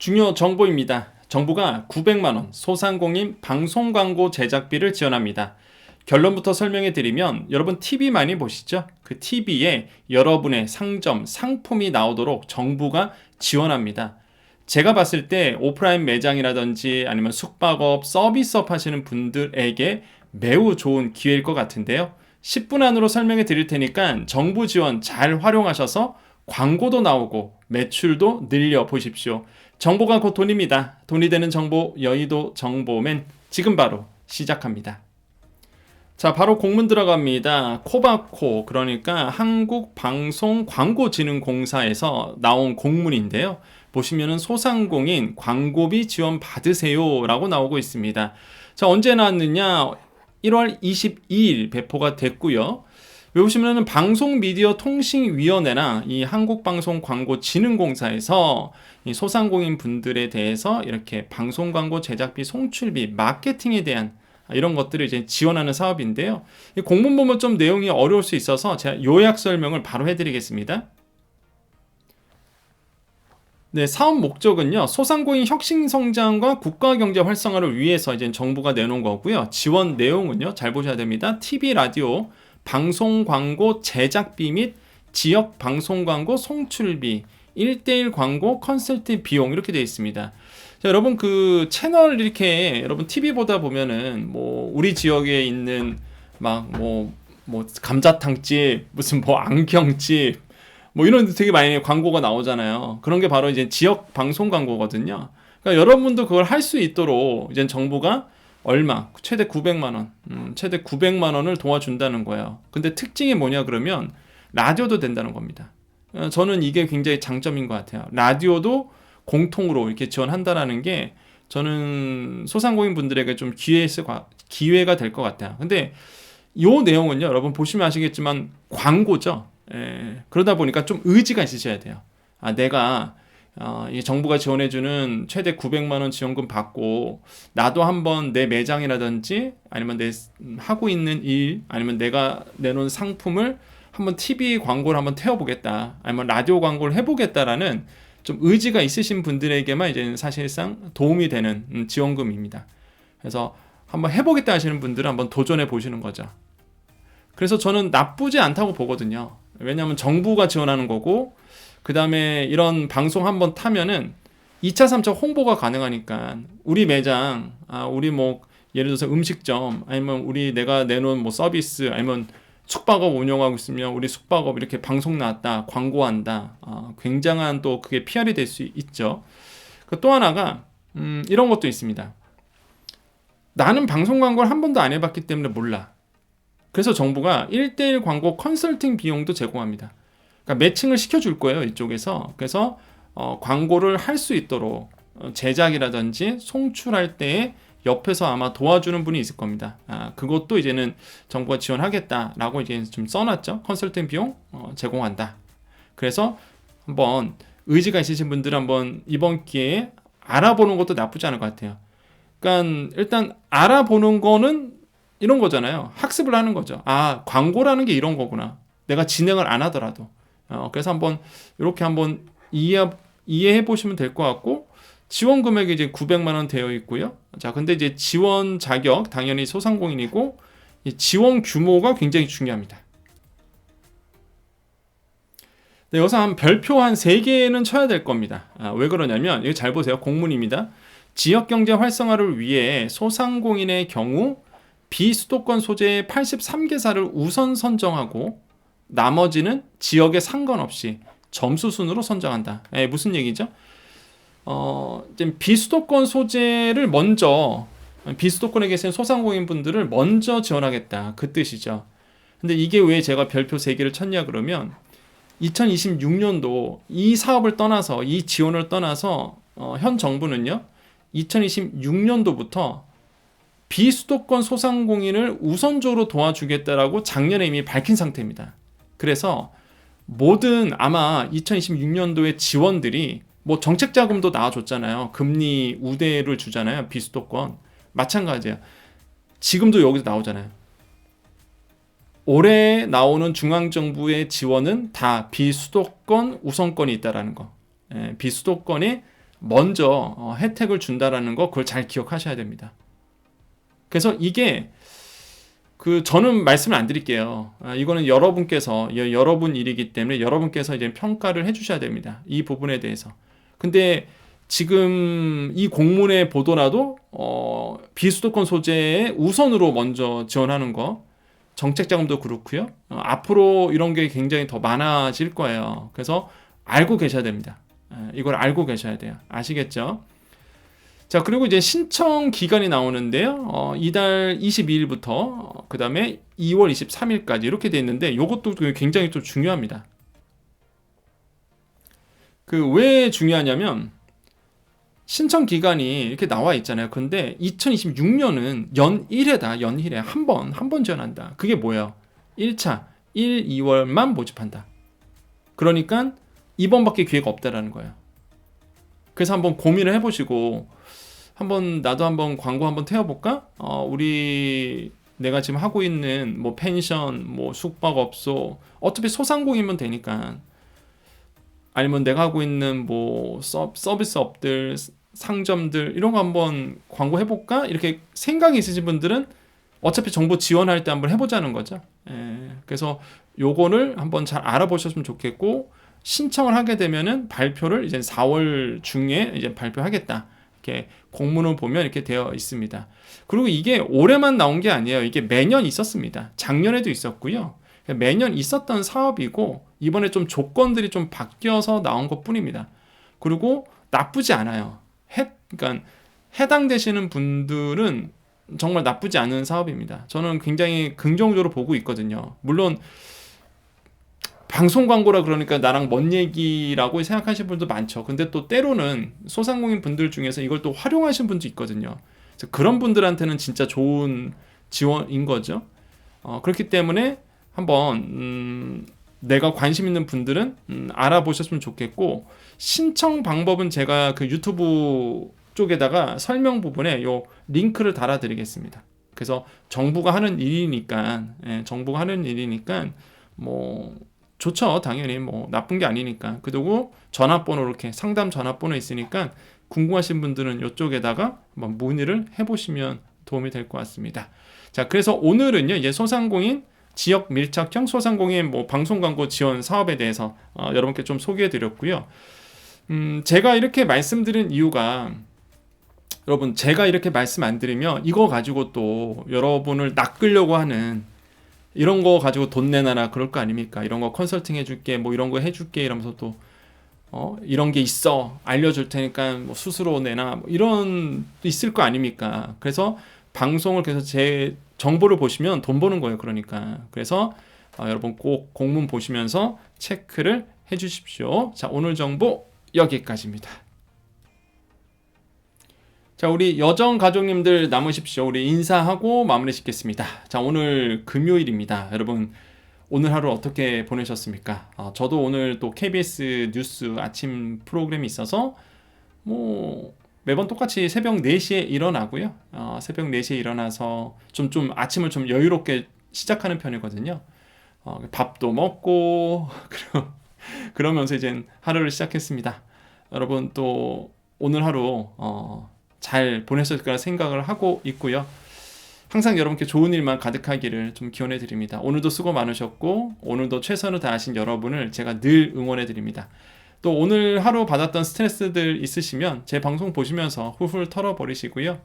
중요 정보입니다. 정부가 900만원 소상공인 방송 광고 제작비를 지원합니다. 결론부터 설명해 드리면 여러분 TV 많이 보시죠? 그 TV에 여러분의 상점, 상품이 나오도록 정부가 지원합니다. 제가 봤을 때 오프라인 매장이라든지 아니면 숙박업, 서비스업 하시는 분들에게 매우 좋은 기회일 것 같은데요. 10분 안으로 설명해 드릴 테니까 정부 지원 잘 활용하셔서 광고도 나오고 매출도 늘려 보십시오. 정보가 곧 돈입니다. 돈이 되는 정보 여의도 정보맨 지금 바로 시작합니다. 자, 바로 공문 들어갑니다. 코바코, 그러니까 한국방송광고진흥공사에서 나온 공문인데요. 보시면은 소상공인 광고비 지원 받으세요 라고 나오고 있습니다. 자, 언제 나왔느냐? 1월 22일 배포가 됐고요. 여기 보시면은 방송 미디어 통신위원회나 이 한국방송광고진흥공사에서 이 소상공인 분들에 대해서 이렇게 방송 광고 제작비, 송출비, 마케팅에 대한 이런 것들을 이제 지원하는 사업인데요. 공문 보면 좀 내용이 어려울 수 있어서 제가 요약 설명을 바로 해드리겠습니다. 네, 사업 목적은요. 소상공인 혁신 성장과 국가 경제 활성화를 위해서 이제 정부가 내놓은 거고요. 지원 내용은요. 잘 보셔야 됩니다. TV, 라디오, 방송 광고 제작비 및 지역 방송 광고 송출비, 1대1 광고 컨설팅 비용 이렇게 되어 있습니다. 자, 여러분 그 채널 이렇게 여러분 TV 보다 보면은 뭐 우리 지역에 있는 막 뭐뭐 뭐 감자탕집 무슨 뭐 안경집 뭐 이런 데 되게 많이 광고가 나오잖아요. 그런 게 바로 이제 지역 방송 광고거든요. 그러니까 여러분도 그걸 할 수 있도록 이제 정부가 얼마 최대 900만 원, 음, 최대 900만 원을 도와준다는 거예요. 근데 특징이 뭐냐 그러면 라디오도 된다는 겁니다. 어, 저는 이게 굉장히 장점인 것 같아요. 라디오도 공통으로 이렇게 지원한다라는 게 저는 소상공인 분들에게 좀 기회가 기회가 될 것 같아요. 근데 요 내용은요, 여러분 보시면 아시겠지만 광고죠. 예, 그러다 보니까 좀 의지가 있으셔야 돼요. 아, 내가 어, 이 정부가 지원해주는 최대 900만 원 지원금 받고 나도 한번 내 매장이라든지 아니면 내 하고 있는 일 아니면 내가 내놓은 상품을 한번 TV 광고를 한번 태워보겠다 아니면 라디오 광고를 해보겠다라는 좀 의지가 있으신 분들에게만 이제 사실상 도움이 되는 음, 지원금입니다. 그래서 한번 해보겠다 하시는 분들은 한번 도전해 보시는 거죠. 그래서 저는 나쁘지 않다고 보거든요. 왜냐하면 정부가 지원하는 거고, 그 다음에 이런 방송 한번 타면은 2차, 3차 홍보가 가능하니까 우리 매장, 아, 우리 뭐 예를 들어서 음식점, 아니면 우리 내가 내놓은 뭐 서비스, 아니면 숙박업 운영하고 있으면 우리 숙박업 이렇게 방송 나왔다, 광고한다, 어, 굉장한 또 그게 PR이 될 수 있죠. 그 또 하나가 음, 이런 것도 있습니다. 나는 방송 광고를 한 번도 안 해봤기 때문에 몰라. 그래서 정부가 1대1 광고 컨설팅 비용도 제공합니다. 그러니까 매칭을 시켜줄 거예요, 이쪽에서. 그래서 어, 광고를 할 수 있도록 어, 제작이라든지 송출할 때에 옆에서 아마 도와주는 분이 있을 겁니다. 아, 그것도 이제는 정부가 지원하겠다라고 이제 좀 써놨죠. 컨설팅 비용 어, 제공한다. 그래서 한번 의지가 있으신 분들은 한번 이번 기회에 알아보는 것도 나쁘지 않을 것 같아요. 그러니까 일단 알아보는 거는 이런 거잖아요. 학습을 하는 거죠. 아, 광고라는 게 이런 거구나. 내가 진행을 안 하더라도. 어, 그래서 한번 이렇게 한번 이해, 이해해 보시면 될 것 같고 지원 금액이 이제 900만 원 되어 있고요. 자, 근데 이제 지원 자격 당연히 소상공인이고 지원 규모가 굉장히 중요합니다. 네, 여기서 한 별표 한 3개는 쳐야 될 겁니다. 아, 왜 그러냐면 이거 잘 보세요. 공문입니다. 지역 경제 활성화를 위해 소상공인의 경우 비수도권 소재의 83개사를 우선 선정하고 나머지는 지역에 상관없이 점수 순으로 선정한다. 에, 예, 무슨 얘기죠? 어, 비수도권 소재를 먼저 비수도권에 계신 소상공인 분들을 먼저 지원하겠다 그 뜻이죠. 근데 이게 왜 제가 별표 3개를 쳤냐 그러면 2026년도 이 사업을 떠나서 이 지원을 떠나서 어, 현 정부는요 2026년도부터 비수도권 소상공인을 우선적으로 도와주겠다라고 작년에 이미 밝힌 상태입니다. 그래서 모든 아마 2026년도의 지원들이 뭐 정책 자금도 나와줬잖아요. 금리 우대를 주잖아요. 비수도권. 마찬가지야. 지금도 여기서 나오잖아요. 올해 나오는 중앙정부의 지원은 다 비수도권 우선권이 있다라는 거. 예, 비수도권에 먼저 어, 혜택을 준다라는 거 그걸 잘 기억하셔야 됩니다. 그래서 이게 그 저는 말씀을 안 드릴게요. 아, 이거는 여러분께서 여- 여러분 일이기 때문에 여러분께서 이제 평가를 해주셔야 됩니다. 이 부분에 대해서. 근데 지금 이 공문의 보도라도 어, 비수도권 소재에 우선으로 먼저 지원하는 거 정책 자금도 그렇고요. 어, 앞으로 이런 게 굉장히 더 많아질 거예요. 그래서 알고 계셔야 됩니다. 예, 이걸 알고 계셔야 돼요. 아시겠죠? 자, 그리고 이제 신청 기간이 나오는데요. 어, 이달 22일부터 어, 그다음에 2월 23일까지 이렇게 돼 있는데 이것도 굉장히 또 중요합니다. 그 왜 중요하냐면 신청 기간이 이렇게 나와 있잖아요. 그런데 2026년은 연 1회다. 연 1회 한 번, 한 번 지원한다. 그게 뭐예요? 1차 1, 2월만 모집한다. 그러니까 이번밖에 기회가 없다라는 거예요. 그래서 한번 고민을 해보시고 한번 나도 한번 광고 한번 태워볼까? 어, 우리 내가 지금 하고 있는 뭐 펜션, 뭐 숙박업소 어차피 소상공인이면 되니까 아니면 내가 하고 있는 뭐 서, 서비스업들, 상점들 이런 거 한번 광고 해볼까? 이렇게 생각이 있으신 분들은 어차피 정부 지원할 때 한번 해보자는 거죠. 예, 그래서 요거를 한번 잘 알아보셨으면 좋겠고 신청을 하게 되면은 발표를 이제 4월 중에 이제 발표하겠다. 이렇게 공문을 보면 이렇게 되어 있습니다. 그리고 이게 올해만 나온 게 아니에요. 이게 매년 있었습니다. 작년에도 있었고요. 매년 있었던 사업이고 이번에 좀 조건들이 좀 바뀌어서 나온 것 뿐입니다. 그리고 나쁘지 않아요. 해, 그러니까 해당되시는 분들은 정말 나쁘지 않은 사업입니다. 저는 굉장히 긍정적으로 보고 있거든요. 물론 방송 광고라 그러니까 나랑 먼 얘기라고 생각하시는 분도 많죠. 근데 또 때로는 소상공인 분들 중에서 이걸 또 활용하시는 분도 있거든요. 그래서 그런 분들한테는 진짜 좋은 지원인 거죠. 어, 그렇기 때문에 한번 음, 내가 관심 있는 분들은 음, 알아보셨으면 좋겠고 신청 방법은 제가 그 유튜브 쪽에다가 설명 부분에 요 링크를 달아드리겠습니다. 그래서 정부가 하는 일이니까 예, 정부가 하는 일이니까 뭐 좋죠 당연히 뭐 나쁜 게 아니니까 그리고 전화번호 이렇게 상담 전화번호 있으니까 궁금하신 분들은 이쪽에다가 한번 문의를 해보시면 도움이 될 것 같습니다. 자 그래서 오늘은요 이제 소상공인 지역 밀착형 소상공인 뭐 방송 광고 지원 사업에 대해서 어, 여러분께 좀 소개해 드렸고요. 음, 제가 이렇게 말씀드린 이유가 여러분 제가 이렇게 말씀 안 드리면 이거 가지고 또 여러분을 낚으려고 하는 이런 거 가지고 돈 내놔라 그럴 거 아닙니까? 이런 거 컨설팅 해줄게 뭐 이런 거 해줄게 이러면서 또 어, 이런 게 있어 알려줄 테니까 뭐 수수료 내나 뭐 이런 있을 거 아닙니까? 그래서 방송을 계속 제 정보를 보시면 돈 버는 거예요. 그러니까 그래서 어, 여러분 꼭 공문 보시면서 체크를 해주십시오. 자 오늘 정보 여기까지입니다. 자, 우리 여정 가족님들 남으십시오. 우리 인사하고 마무리 짓겠습니다. 자, 오늘 금요일입니다. 여러분, 오늘 하루 어떻게 보내셨습니까? 어, 저도 오늘 또 KBS 뉴스 아침 프로그램이 있어서 뭐 매번 똑같이 새벽 4시에 일어나고요. 어, 새벽 4시에 일어나서 좀, 좀 아침을 좀 여유롭게 시작하는 편이거든요. 어, 밥도 먹고, 그러면서 이제 하루를 시작했습니다. 여러분 또 오늘 하루, 어, 잘 보냈을 거라 생각을 하고 있고요. 항상 여러분께 좋은 일만 가득하기를 좀 기원해 드립니다. 오늘도 수고 많으셨고 오늘도 최선을 다하신 여러분을 제가 늘 응원해 드립니다. 또 오늘 하루 받았던 스트레스들 있으시면 제 방송 보시면서 훌훌 털어버리시고요.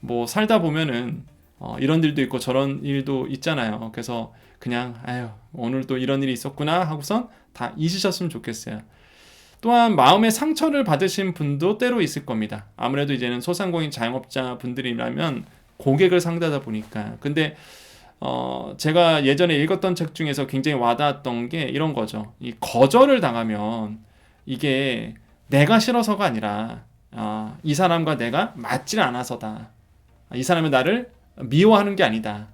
뭐 살다 보면은 어, 이런 일도 있고 저런 일도 있잖아요. 그래서 그냥 아유 오늘 또 이런 일이 있었구나 하고선 다 잊으셨으면 좋겠어요. 또한 마음의 상처를 받으신 분도 때로 있을 겁니다. 아무래도 이제는 소상공인 자영업자 분들이라면 고객을 상대하다 보니까. 근데 어 제가 예전에 읽었던 책 중에서 굉장히 와닿았던 게 이런 거죠. 이 거절을 당하면 이게 내가 싫어서가 아니라 아, 이 사람과 내가 맞질 않아서다. 이 사람이 나를 미워하는 게 아니다.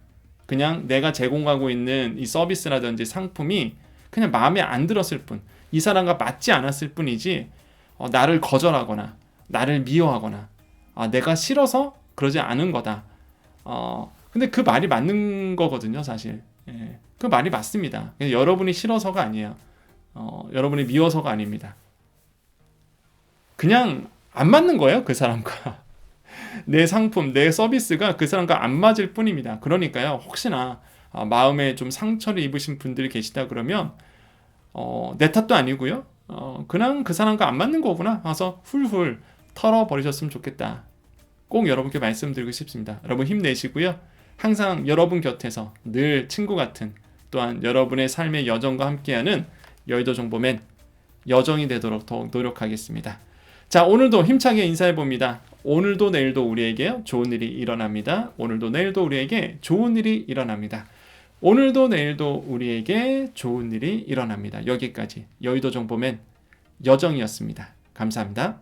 그냥 내가 제공하고 있는 이 서비스라든지 상품이 그냥 마음에 안 들었을 뿐. 이 사람과 맞지 않았을 뿐이지 어, 나를 거절하거나 나를 미워하거나 아, 내가 싫어서 그러지 않은 거다. 어, 근데 그 말이 맞는 거거든요, 사실. 예, 그 말이 맞습니다. 여러분이 싫어서가 아니에요. 어, 여러분이 미워서가 아닙니다. 그냥 안 맞는 거예요, 그 사람과. 내 상품, 내 서비스가 그 사람과 안 맞을 뿐입니다. 그러니까요, 혹시나 아, 마음에 좀 상처를 입으신 분들이 계시다 그러면 어, 내 탓도 아니고요. 어, 그냥 그 사람과 안 맞는 거구나. 와서 훌훌 털어버리셨으면 좋겠다. 꼭 여러분께 말씀드리고 싶습니다. 여러분 힘내시고요. 항상 여러분 곁에서 늘 친구 같은 또한 여러분의 삶의 여정과 함께하는 여의도 정보맨 여정이 되도록 더욱 노력하겠습니다. 자, 오늘도 힘차게 인사해 봅니다. 오늘도 내일도 우리에게 좋은 일이 일어납니다. 오늘도 내일도 우리에게 좋은 일이 일어납니다. 오늘도 내일도 우리에게 좋은 일이 일어납니다. 여기까지 여의도 정보맨 여정이었습니다. 감사합니다.